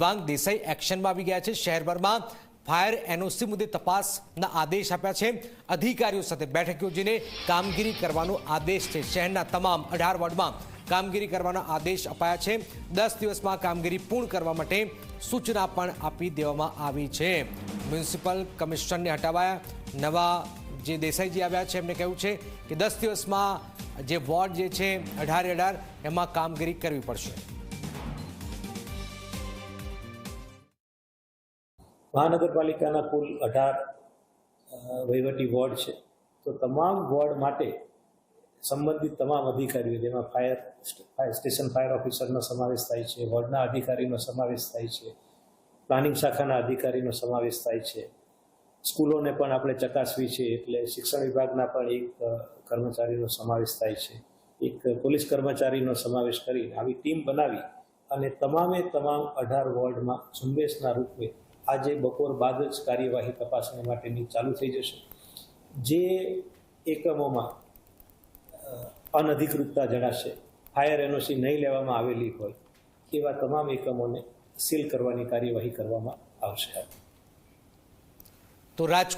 દેવાંગ દેસાઈ એક્શનમાં આવી ગયા છે. શહેરભરમાં ફાયર એનઓસી મુદ્દે તપાસના આદેશ આપ્યા છે. અધિકારીઓ સાથે બેઠક યોજીને કામગીરી કરવાનો આદેશ છે. શહેરના તમામ અઢાર વોર્ડમાં કામગીરી કરવાનો આદેશ અપાયા છે. દસ દિવસમાં કામગીરી પૂર્ણ કરવા માટે સૂચના પણ આપી દેવામાં આવી છે. મ્યુનિસિપલ કમિશનરને હટાવાયા. નવા જે દેસાઈજી આવ્યા છે, એમને કહ્યું છે કે દસ દિવસમાં જે વોર્ડ જે છે, અઢારે અઢાર, એમાં કામગીરી કરવી પડશે. મહાનગરપાલિકાના કુલ અઢાર વહીવટી વોર્ડ છે. તો તમામ વોર્ડ માટે સંબંધિત તમામ અધિકારીઓ, જેમાં ફાયર સ્ટેશન ફાયર ઓફિસરનો સમાવેશ થાય છે, વોર્ડના અધિકારીનો સમાવેશ થાય છે, પ્લાનિંગ શાખાના અધિકારીનો સમાવેશ થાય છે, સ્કૂલોને પણ આપણે ચકાસવી છે, એટલે શિક્ષણ વિભાગના પણ એક કર્મચારીનો સમાવેશ થાય છે. એક પોલીસ કર્મચારીનો સમાવેશ કરી, આવી ટીમ બનાવી અને તમામે તમામ અઢાર વોર્ડમાં ઝુંબેશના રૂપે આજે બપોર બાદ જ કાર્યવાહી તપાસણી માટેની ચાલુ થઈ જશે. જે એકમોમાં અનધિકૃતતા જણાશે, ફાયર એનઓસી નહીં લેવામાં આવેલી હોય, એવા તમામ એકમોને સીલ કરવાની કાર્યવાહી કરવામાં આવશે. તો રાજ